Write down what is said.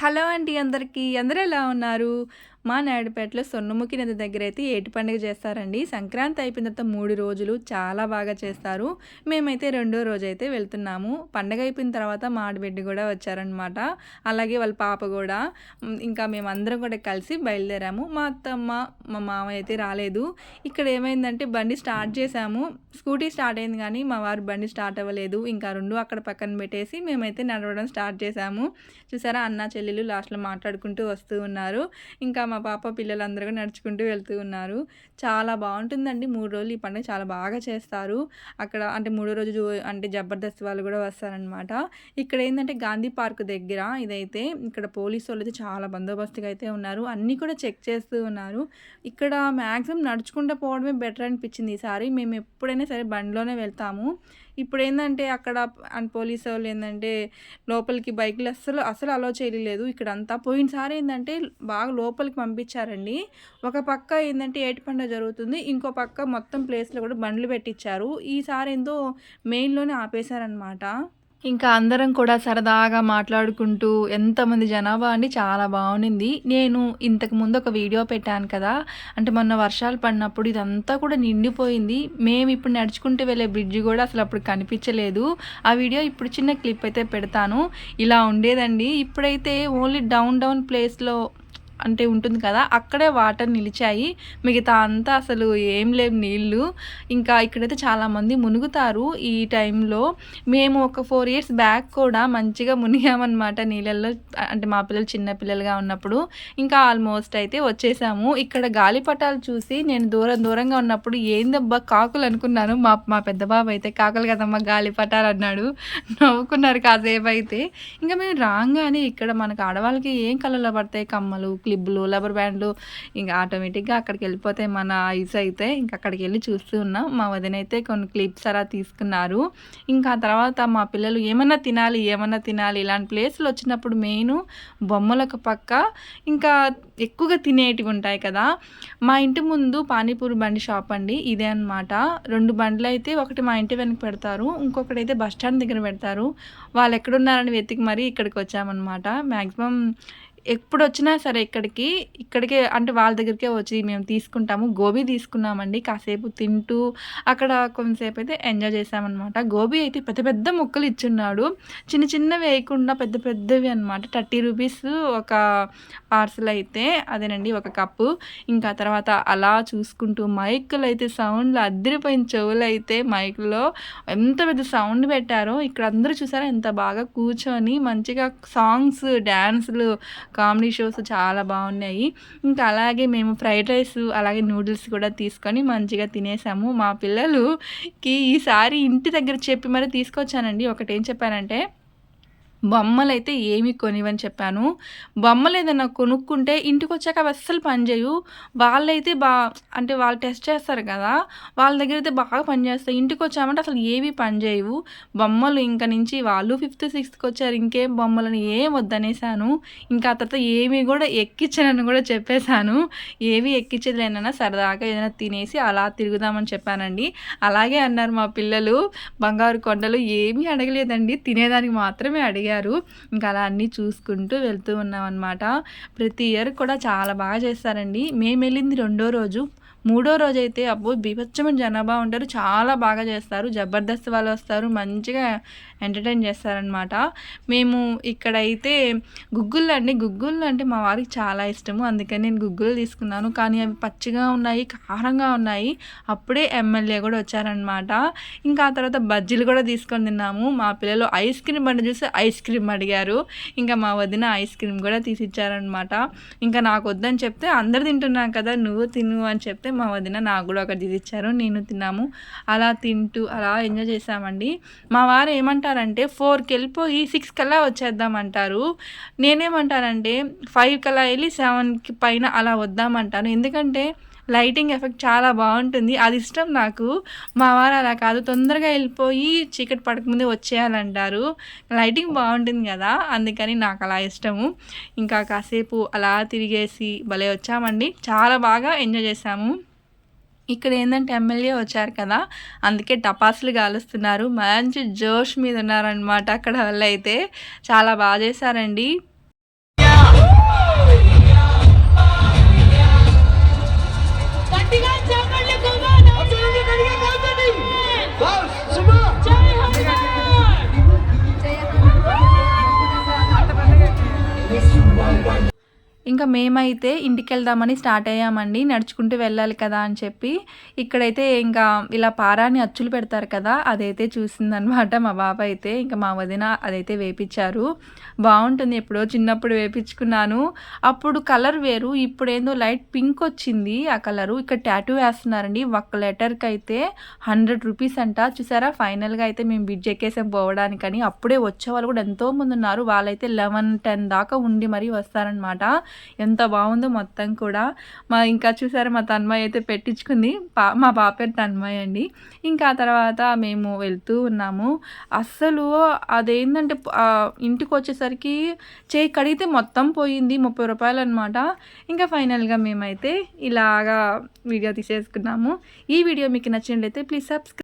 Hello అండి అందరికీ అందరూ ఎలా ఉన్నారు? మా నాయుడుపేటలో సొన్నముఖి నది దగ్గర అయితే ఏటి పండుగ చేస్తారండి. సంక్రాంతి అయిపోయిన తర్వాత మూడు రోజులు చాలా బాగా చేస్తారు. మేమైతే రెండో రోజు అయితే వెళ్తున్నాము. పండగ అయిపోయిన తర్వాత మా ఆడబిడ్డ కూడా వచ్చారనమాట అలాగే వాళ్ళ పాప కూడా. ఇంకా మేమందరం కూడా కలిసి బయలుదేరాము. మా అత్తమ్మ మా మామ అయితే రాలేదు. ఇక్కడ ఏమైందంటే బండి స్టార్ట్ చేశాము. స్కూటీ స్టార్ట్ అయింది కానీ మా వారు బండి స్టార్ట్ అవ్వలేదు. ఇంకా రెండు అక్కడ పక్కన పెట్టేసి మేమైతే నడవడం స్టార్ట్ చేసాము చూసారా అన్న చెల్లెలు లాస్ట్లో మాట్లాడుకుంటూ వస్తూ ఉన్నారు. ఇంకా మా పాప పిల్లలందరూ నడుచుకుంటూ వెళ్తూ ఉన్నారు. చాలా బాగుంటుందండి. మూడు రోజులు ఈ పండుగ చాలా బాగా చేస్తారు. అక్కడ అంటే మూడో రోజు అంటే జబర్దస్త్ వాళ్ళు కూడా వస్తారనమాట ఇక్కడ ఏంటంటే గాంధీ పార్క్ దగ్గర ఇదైతే ఇక్కడ పోలీసు వాళ్ళు అయితే చాలా బందోబస్తుగా అయితే ఉన్నారు. అన్నీ కూడా చెక్ చేస్తూ ఉన్నారు. ఇక్కడ మ్యాక్సిమం నడుచుకుంటూ పోవడమే బెటర్ అనిపించింది ఈసారి. మేము ఎప్పుడైనా సరే బండిలోనే వెళ్తాము. ఇప్పుడు ఏంటంటే అక్కడ అండ్ పోలీసు వాళ్ళు ఏంటంటే లోపలికి బైక్లు అస్సలు అసలు అలో చేయలేదు. ఇక్కడ అంతా పోయినసారి ఏంటంటే బాగా లోపలికి పంపించారండి. ఒక పక్క ఏంటంటే ఏటి పండుగ జరుగుతుంది. ఇంకో పక్క మొత్తం ప్లేస్లో కూడా బండ్లు పెట్టించారు. ఈసారి ఏందో మెయిన్లోనే ఆపేశారనమాట ఇంకా అందరం కూడా సరదాగా మాట్లాడుకుంటూ ఎంతమంది జనాభా అండి చాలా బాగుంది నేను ఇంతకు ముందు ఒక వీడియో పెట్టాను కదా అంటే మొన్న వర్షాలు పడినప్పుడు ఇదంతా కూడా నిండిపోయింది. మేము ఇప్పుడు నడుచుకుంటూ వెళ్ళే బ్రిడ్జ్ కూడా అసలు అప్పుడు కనిపించలేదు. ఆ వీడియో ఇప్పుడు చిన్న క్లిప్ అయితే పెడతాను. ఇలా ఉండేదండి. ఇప్పుడైతే ఓన్లీ డౌన్ డౌన్ ప్లేస్లో అంటే ఉంటుంది కదా అక్కడే వాటర్ నిలిచాయి. మిగతా అంతా అసలు ఏం లేవు నీళ్ళు ఇంకా ఇక్కడైతే చాలామంది మునుగుతారు ఈ టైంలో. మేము ఒక ఫోర్ ఇయర్స్ బ్యాక్ కూడా మంచిగా మునిగామన్నమాట నీళ్ళల్లో అంటే మా పిల్లలు చిన్న పిల్లలుగా ఉన్నప్పుడు. ఇంకా ఆల్మోస్ట్ అయితే వచ్చేసాము. ఇక్కడ గాలిపటాలు చూసి నేను దూరం దూరంగా ఉన్నప్పుడు ఏందబ్బా కాకులు అనుకున్నాను. మా మా పెద్ద బాబు అయితే కాకులు కదమ్మా గాలిపటాలు అన్నాడు. నవ్వుకున్నారు కాసేపు అయితే. ఇంకా మేము రాగానే ఇక్కడ మనకు ఆడవాళ్ళకి ఏం కళ్ళలో పడతాయి? కమ్మలు క్లిబ్బులు రబ్బర్ బ్యాండ్లు ఇంకా ఆటోమేటిక్గా అక్కడికి వెళ్ళిపోతాయి మన ఐస్ అయితే ఇంకా అక్కడికి వెళ్ళి చూస్తూ ఉన్నాం. మా వదిన అయితే కొన్ని క్లిప్స్ అలా తీసుకున్నారు. ఇంకా తర్వాత మా పిల్లలు ఏమన్నా తినాలి ఏమన్నా తినాలి ఇలాంటి ప్లేస్లు వచ్చినప్పుడు మెయిన్ బొమ్మలకు పక్క ఇంకా ఎక్కువగా తినేటివి ఉంటాయి కదా. మా ఇంటి ముందు పానీపూరి బండి షాప్ అండి ఇదే అన్నమాట. రెండు బండ్లు అయితే ఒకటి మా ఇంటి వెనక పెడతారు ఇంకొకటి అయితే బస్ స్టాండ్ దగ్గర పెడతారు. వాళ్ళు ఎక్కడున్నారని వెతికి మరీ ఇక్కడికి వచ్చామన్నమాట. మ్యాక్సిమం ఎప్పుడు వచ్చినా సరే ఇక్కడికి ఇక్కడికే అంటే వాళ్ళ దగ్గరికే వచ్చి మేము తీసుకుంటాము. గోబీ తీసుకున్నామండి. కాసేపు తింటూ అక్కడ కొంతసేపు అయితే ఎంజాయ్ చేసామన్నమాట. గోబీ అయితే పెద్ద పెద్ద ముక్కలు ఇచ్చున్నాడు. చిన్న చిన్నవి వేయకుండా పెద్ద పెద్దవి అనమాట థర్టీ రూపీస్ ఒక పార్సల్ అయితే అదేనండి ఒక కప్పు. ఇంకా తర్వాత అలా చూసుకుంటూ మైకులు అయితే సౌండ్లు అద్దరిపోయిన చెవులు అయితే మైకులో. ఎంత పెద్ద సౌండ్ పెట్టారో. ఇక్కడ అందరూ చూసారా? ఎంత బాగా కూర్చొని మంచిగా సాంగ్స్ డ్యాన్సులు కామెడీ షోస్ చాలా బాగున్నాయి. ఇంకా అలాగే మేము ఫ్రైడ్ రైస్ అలాగే నూడిల్స్ కూడా తీసుకొని మంచిగా తినేసాము. మా పిల్లలుకి ఈసారి ఇంటి దగ్గర చెప్పి మరి తీసుకొచ్చానండి. ఒకటి ఏం చెప్పానంటే బొమ్మలు అయితే ఏమి కొనివని చెప్పాను. బొమ్మలు ఏదైనా కొనుక్కుంటే ఇంటికి వచ్చాక అవి అస్సలు పనిచేయవు. వాళ్ళైతే బా అంటే వాళ్ళు టెస్ట్ చేస్తారు కదా వాళ్ళ దగ్గర అయితే బాగా పనిచేస్తాయి. ఇంటికి వచ్చామంటే అసలు ఏవి పనిచేయవు. బొమ్మలు ఇంక నుంచి వాళ్ళు ఫిఫ్త్ సిక్స్త్కి వచ్చారు ఇంకేం బొమ్మలని ఏం వద్దనేసాను. ఇంకా ఆ తర్వాత ఏమి కూడా ఎక్కించనని కూడా చెప్పేశాను. ఏవి ఎక్కించలేనన్నా సరదాగా ఏదైనా తినేసి అలా తిరుగుదామని చెప్పానండి. అలాగే అన్నారు మా పిల్లలు బంగారు కొండలు ఏమీ అడగలేదండి. తినేదానికి మాత్రమే అడిగారు. ఇంకా అలా అన్నీ చూసుకుంటూ వెళ్తూ ఉన్నాం అనమాట ప్రతి ఇయర్ కూడా చాలా బాగా చేస్తారండి. మేము వెళ్ళింది రెండో రోజు. మూడో రోజు అయితే అబ్బో బీభత్సమైన జనాభా ఉంటారు. చాలా బాగా చేస్తారు. జబర్దస్త్ వాళ్ళు వస్తారు. మంచిగా ఎంటర్టైన్ చేస్తారనమాట మేము ఇక్కడైతే గుగ్గుళ్ళు అండి. గుగ్గుళ్ళు అంటే మా వారికి చాలా ఇష్టము. అందుకని నేను గుగ్గులు తీసుకున్నాను. కానీ అవి పచ్చిగా ఉన్నాయి కారంగా ఉన్నాయి. అప్పుడే ఎమ్మెల్యే కూడా వచ్చారనమాట ఇంకా ఆ తర్వాత బజ్జీలు కూడా తీసుకొని తిన్నాము. మా పిల్లలు ఐస్ క్రీమ్ బండి చూసి ఐస్ క్రీమ్ అడిగారు. ఇంకా మా వదిన ఐస్ క్రీమ్ కూడా తీసిచ్చారనమాట ఇంకా నాకు వద్దని చెప్తే అందరు తింటున్నాం కదా నువ్వు తిను అని చెప్తే మా వదిన నాకు కూడా ఒకటి తీసి ఇచ్చారు నేను తిన్నాము. అలా తింటూ అలా ఎంజాయ్ చేసామండి. మా వారు ఏమంటారంటే ఫోర్కి వెళ్ళిపోయి సిక్స్ కల్లా వచ్చేద్దామంటారు. నేనేమంటారంటే ఫైవ్ కల్లా వెళ్ళి సెవెన్కి పైన అలా వద్దామంటాను. ఎందుకంటే లైటింగ్ ఎఫెక్ట్ చాలా బాగుంటుంది. అది ఇష్టం నాకు. మా వారు అలా కాదు. తొందరగా వెళ్ళిపోయి చీకటి పడకముందే వచ్చేయాలంటారు. లైటింగ్ బాగుంటుంది కదా. అందుకని నాకు అలా ఇష్టము. ఇంకా కాసేపు అలా తిరిగేసి భలే వచ్చామండి. చాలా బాగా ఎంజాయ్ చేసాము ఇక్కడ ఏంటంటే ఎమ్మెల్యే వచ్చారు కదా. అందుకే టపాసులు కాలుస్తున్నారు మంచి జోష్ మీద ఉన్నారనమాట అక్కడ వాళ్ళు అయితే. చాలా బాగా చేశారండి. तिघांच्या ఇంకా మేమైతే ఇంటికి వెళ్దామని స్టార్ట్ అయ్యామండి. నడుచుకుంటూ వెళ్ళాలి కదా అని చెప్పి. ఇక్కడైతే ఇంకా ఇలా పారాని అచ్చులు పెడతారు కదా అదైతే చూసిందనమాట మా బాబా అయితే ఇంకా మా వదిన అదైతే వేపించారు. బాగుంటుంది ఎప్పుడో చిన్నప్పుడు వేపించుకున్నాను. అప్పుడు కలర్ వేరు ఇప్పుడు ఏందో లైట్ పింక్ వచ్చింది ఆ కలరు. ఇక్కడ ట్యాటూ వేస్తున్నారండి. ఒక్క లెటర్కి అయితే హండ్రెడ్ రూపీస్ అంట. చూసారా? ఫైనల్గా అయితే మేము బిడ్జ్ ఎక్కేసాం పోవడానికని. అప్పుడే వచ్చే వాళ్ళు కూడా ఎంతోమంది ఉన్నారు. వాళ్ళైతే లెవెన్ టెన్ దాకా ఉండి మరీ వస్తారనమాట. ఎంత బాగుందో మొత్తం కూడా. మా ఇంకా చూసారా మా తన్మయ్య అయితే పెట్టించుకుంది. పా మా పాప పేరు తన్మయ్య అండి. ఇంకా తర్వాత మేము వెళ్తూ ఉన్నాము. అస్సలు అదేంటంటే ఇంటికి వచ్చేసరికి చేయి కడిగితే మొత్తం పోయింది ముప్పై రూపాయలు అనమాట ఇంకా ఫైనల్గా మేమైతే ఇలాగా వీడియో తీసేసుకున్నాము. ఈ వీడియో మీకు నచ్చినట్లయితే ప్లీజ్ సబ్స్క్రైబ్